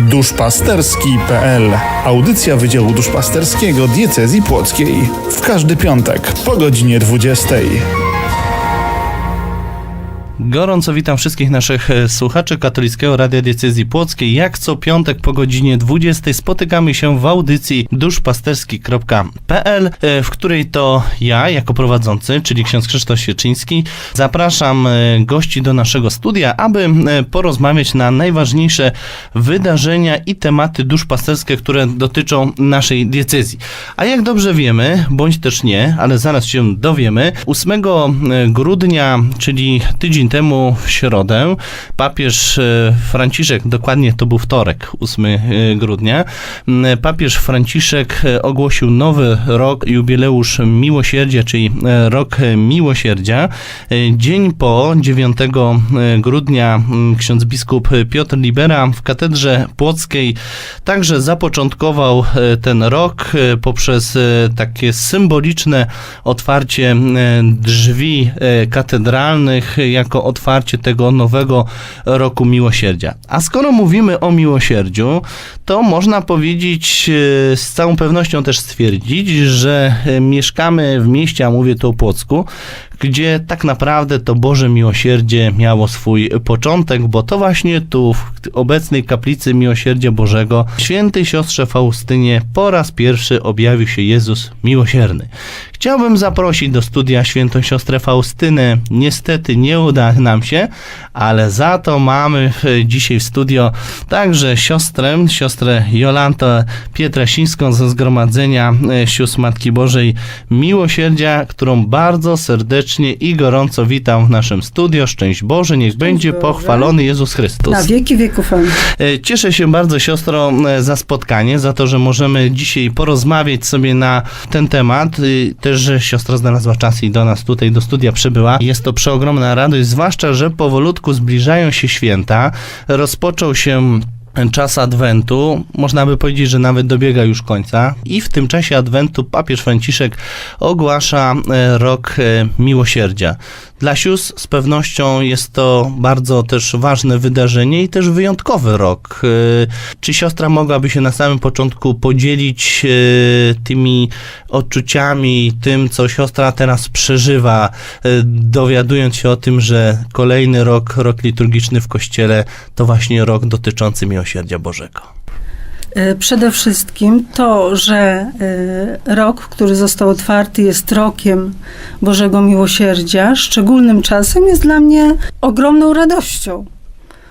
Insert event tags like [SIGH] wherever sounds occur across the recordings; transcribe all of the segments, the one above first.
duszpasterski.pl Audycja Wydziału Duszpasterskiego Diecezji Płockiej. W każdy piątek po godzinie 20. Gorąco witam wszystkich naszych e, słuchaczy Katolickiego Radia Diecezji Płockiej. Jak co piątek po godzinie 20 spotykamy się w audycji duszpasterski.pl, e, w której to ja, jako prowadzący, czyli ksiądz Krzysztof Świeczyński, zapraszam e, gości do naszego studia, aby porozmawiać na najważniejsze wydarzenia i tematy duszpasterskie, które dotyczą naszej diecezji. A jak dobrze wiemy, bądź też nie, ale zaraz się dowiemy, 8 grudnia, czyli tydzień temu w środę, papież e, Franciszek, dokładnie to był wtorek, 8 e, grudnia, papież Franciszek e, ogłosił nowy rok, jubileusz miłosierdzia, czyli rok miłosierdzia. Dzień po 9 grudnia ksiądz biskup Piotr Libera w katedrze płockiej także zapoczątkował ten rok poprzez takie symboliczne otwarcie drzwi katedralnych jako otwarcie tego nowego roku miłosierdzia. A skoro mówimy o miłosierdziu, to można powiedzieć e, z całą pewnością też stwierdzić, że e, mieszkamy w mieście, a mówię tu o Płocku, gdzie tak naprawdę to Boże Miłosierdzie miało swój początek, bo to właśnie tu w obecnej kaplicy Miłosierdzia Bożego świętej siostrze Faustynie po raz pierwszy objawił się Jezus Miłosierny. Chciałbym zaprosić do studia świętą siostrę Faustynę. Niestety nie uda nam się, ale za to mamy dzisiaj w studio także siostrę, siostrę Jolantę Pietrasińską ze Zgromadzenia e, Sióstr Matki Bożej Miłosierdzia, którą bardzo serdecznie i gorąco witam w naszym studio. Szczęść Boże, niech będzie Boże. pochwalony Jezus Chrystus. Na wieki wieków. Amen. E, Cieszę się bardzo siostro e, za spotkanie, za to, że możemy dzisiaj porozmawiać sobie na ten temat. Y, Też, że siostra znalazła czas i do nas tutaj do studia przybyła. Jest to przeogromna radość, zwłaszcza, że powolutku zbliżają się święta. Rozpoczął się czas Adwentu, można by powiedzieć, że nawet dobiega już końca i w tym czasie Adwentu papież Franciszek ogłasza e, rok e, miłosierdzia. Dla sióstr z pewnością jest to bardzo też ważne wydarzenie i też wyjątkowy rok. E, Czy siostra mogłaby się na samym początku podzielić e, tymi odczuciami, tym, co siostra teraz przeżywa, e, dowiadując się o tym, że kolejny rok, rok liturgiczny w Kościele, to właśnie rok dotyczący miłosierdzia Bożego. E, Przede wszystkim to, że e, rok, który został otwarty, jest rokiem Bożego Miłosierdzia, szczególnym czasem, jest dla mnie ogromną radością.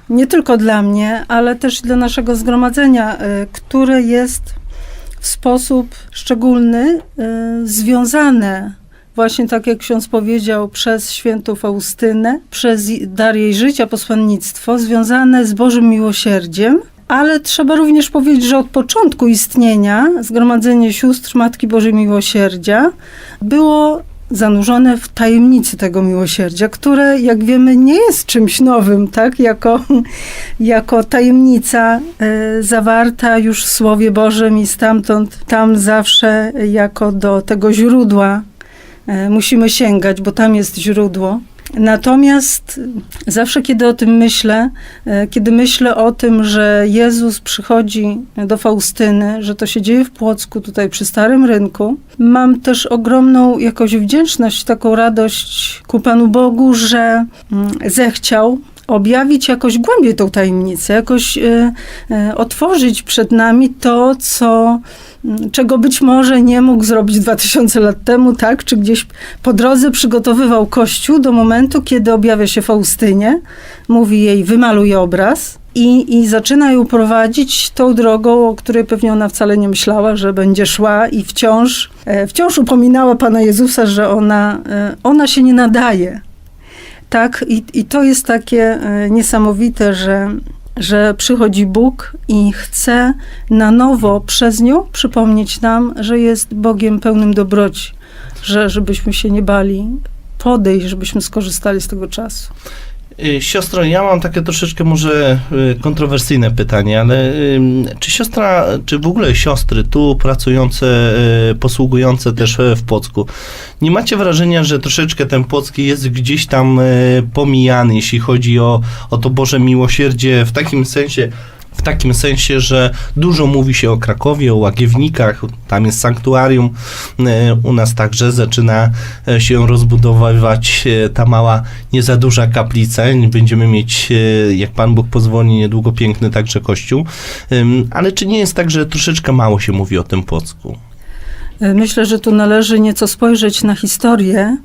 Nie tylko dla mnie, ale też dla naszego zgromadzenia, e, które jest w sposób szczególny związane Właśnie tak jak ksiądz powiedział, przez świętą Faustynę, przez dar jej życia, posłannictwo, związane z Bożym Miłosierdziem, ale trzeba również powiedzieć, że od początku istnienia Zgromadzenie Sióstr Matki Bożej Miłosierdzia było zanurzone w tajemnicy tego miłosierdzia, które, jak wiemy, nie jest czymś nowym, tak? Jako, jako tajemnica e, zawarta już w Słowie Bożym i stamtąd tam zawsze jako do tego źródła e, musimy sięgać, bo tam jest źródło. Natomiast zawsze, kiedy o tym myślę, e, kiedy myślę o tym, że Jezus przychodzi do Faustyny, że to się dzieje w Płocku, tutaj przy Starym Rynku, mam też ogromną jakąś wdzięczność, taką radość ku Panu Bogu, że mm, zechciał objawić jakoś głębiej tą tajemnicę, jakoś e, e, otworzyć przed nami to, co, czego być może nie mógł zrobić 2000 lat temu, tak? Czy gdzieś po drodze przygotowywał Kościół do momentu, kiedy objawia się Faustynie, mówi jej, wymaluj obraz. I, I zaczyna ją prowadzić tą drogą, o której pewnie ona wcale nie myślała, że będzie szła i wciąż, e, wciąż upominała Pana Jezusa, że ona, ona się nie nadaje tak, i, i to jest takie e, niesamowite, że, że przychodzi Bóg i chce na nowo przez nią przypomnieć nam, że jest Bogiem pełnym dobroci, że żebyśmy się nie bali podejść, żebyśmy skorzystali z tego czasu. Y, Siostro, ja mam takie troszeczkę może y, kontrowersyjne pytanie, ale czy siostra, czy w ogóle siostry tu pracujące, y, posługujące też e, w Płocku, nie macie wrażenia, że troszeczkę ten Płocki jest gdzieś tam y, pomijany, jeśli chodzi o, o to Boże miłosierdzie w takim sensie w takim sensie, że dużo mówi się o Krakowie, o Łagiewnikach, tam jest sanktuarium. E, U nas także zaczyna e, się rozbudowywać e, ta mała, nie za duża kaplica. Będziemy mieć, jak Pan Bóg pozwoli, niedługo piękny także kościół. Ale czy nie jest tak, że troszeczkę mało się mówi o tym Płocku? Myślę, że tu należy nieco spojrzeć na historię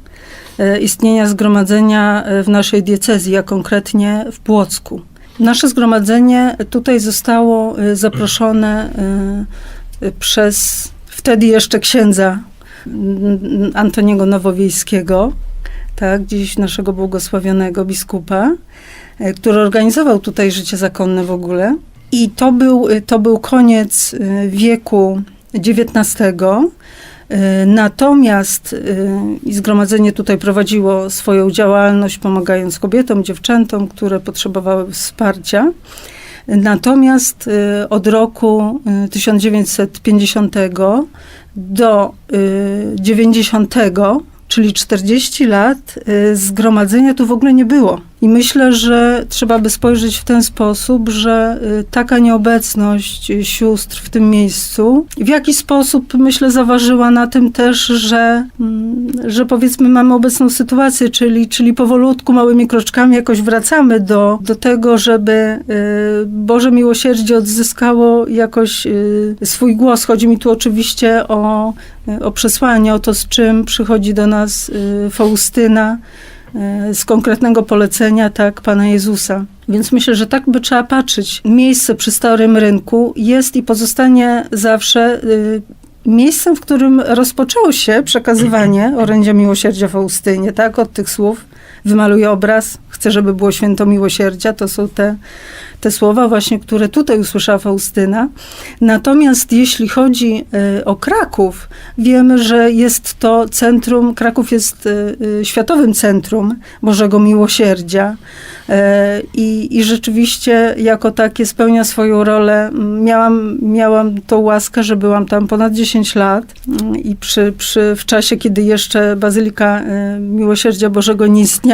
istnienia zgromadzenia w naszej diecezji, a konkretnie w Płocku. Nasze zgromadzenie tutaj zostało e, zaproszone e, e, przez wtedy jeszcze księdza mm, Antoniego Nowowiejskiego, tak, dziś naszego błogosławionego biskupa, który organizował tutaj życie zakonne w ogóle. I to był, to był koniec wieku XIX. E, Natomiast e, zgromadzenie tutaj prowadziło swoją działalność, pomagając kobietom, dziewczętom, które potrzebowały wsparcia. Natomiast e, od roku e, 1950 do e, 90, czyli 40 lat, zgromadzenia tu w ogóle nie było. I myślę, że trzeba by spojrzeć w ten sposób, że y, taka nieobecność y, sióstr w tym miejscu w jaki sposób, myślę, zaważyła na tym też, że, mm, że powiedzmy mamy obecną sytuację, czyli, czyli powolutku, małymi kroczkami jakoś wracamy do, do tego, żeby y, Boże miłosierdzie odzyskało jakoś swój głos. Chodzi mi tu oczywiście o, o przesłanie, o to, z czym przychodzi do nas Faustyna, z konkretnego polecenia, tak, Pana Jezusa. Więc myślę, że tak by trzeba patrzeć. Miejsce przy Starym Rynku jest i pozostanie zawsze y, miejscem, w którym rozpoczęło się przekazywanie [CLEARS THROAT] orędzia miłosierdzia Faustynie, tak, od tych słów. Wymaluję obraz, chcę, żeby było święto miłosierdzia. To są te, te słowa właśnie, które tutaj usłyszała Faustyna. Natomiast jeśli chodzi y, o Kraków, wiemy, że jest to centrum, Kraków jest y, y, światowym centrum Bożego Miłosierdzia i, i rzeczywiście jako takie spełnia swoją rolę. Miałam, miałam tą łaskę, że byłam tam ponad 10 lat i przy, przy, w czasie, kiedy jeszcze Bazylika Miłosierdzia Bożego nie istniała,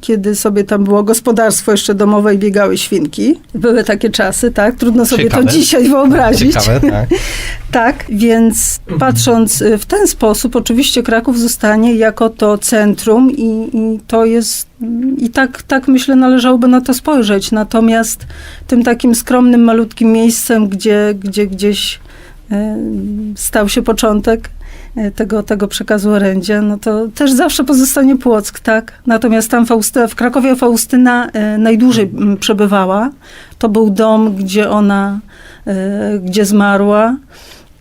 kiedy sobie tam było gospodarstwo jeszcze domowe i biegały świnki. Były takie czasy, tak? Trudno sobie Ciekawe. to dzisiaj wyobrazić. Ciekawe, tak. [LAUGHS] Tak, więc patrząc y, w ten sposób, oczywiście Kraków zostanie jako to centrum i, i to jest, i tak, tak myślę należałoby na to spojrzeć. Natomiast tym takim skromnym, malutkim miejscem, gdzie, gdzie gdzieś y, stał się początek tego, tego przekazu orędzia, no to też zawsze pozostanie Płock, tak? Natomiast tam w Krakowie Faustyna y, najdłużej przebywała. To był dom, gdzie ona, y, gdzie zmarła.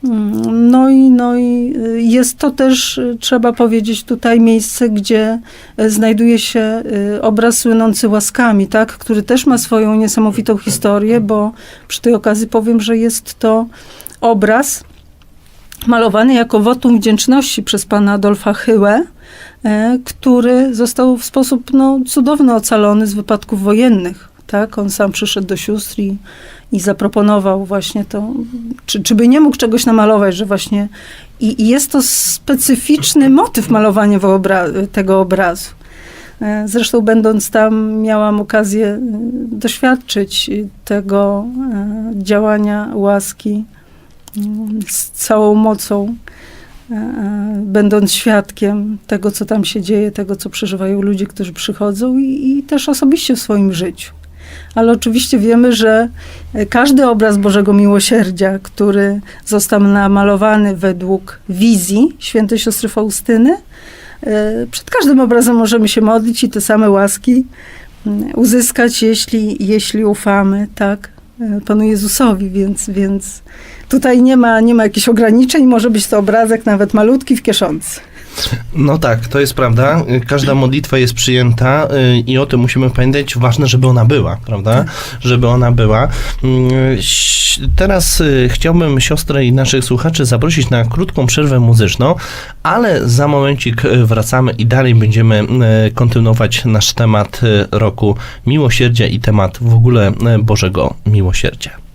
Mm, No i, no i jest to też, trzeba powiedzieć, tutaj miejsce, gdzie znajduje się obraz słynący łaskami, tak, który też ma swoją niesamowitą historię, bo przy tej okazji powiem, że jest to obraz malowany jako wotum wdzięczności przez pana Adolfa Hyłę, e, który został w sposób no, cudowny ocalony z wypadków wojennych. Tak? On sam przyszedł do sióstr i, i zaproponował właśnie to, czy, czy by nie mógł czegoś namalować, że właśnie... I, i jest to specyficzny motyw malowania wyobra- tego obrazu. E, Zresztą będąc tam miałam okazję e, doświadczyć tego działania łaski z całą mocą, e, e, będąc świadkiem tego, co tam się dzieje, tego, co przeżywają ludzie, którzy przychodzą i, i też osobiście w swoim życiu. Ale oczywiście wiemy, że każdy obraz Bożego Miłosierdzia, który został namalowany według wizji świętej siostry Faustyny, e, przed każdym obrazem możemy się modlić i te same łaski uzyskać, jeśli, jeśli ufamy, tak, Panu Jezusowi, więc, więc tutaj nie ma, nie ma jakichś ograniczeń, może być to obrazek nawet malutki w kieszonce. No tak, to jest prawda. Każda modlitwa jest przyjęta y, i o tym musimy pamiętać. Ważne, żeby ona była, prawda? Żeby ona była. Mm, Teraz y, chciałbym siostrę i naszych słuchaczy zaprosić na krótką przerwę muzyczną, ale za momencik y, wracamy i dalej będziemy kontynuować nasz temat roku miłosierdzia i temat w ogóle Bożego miłosierdzia.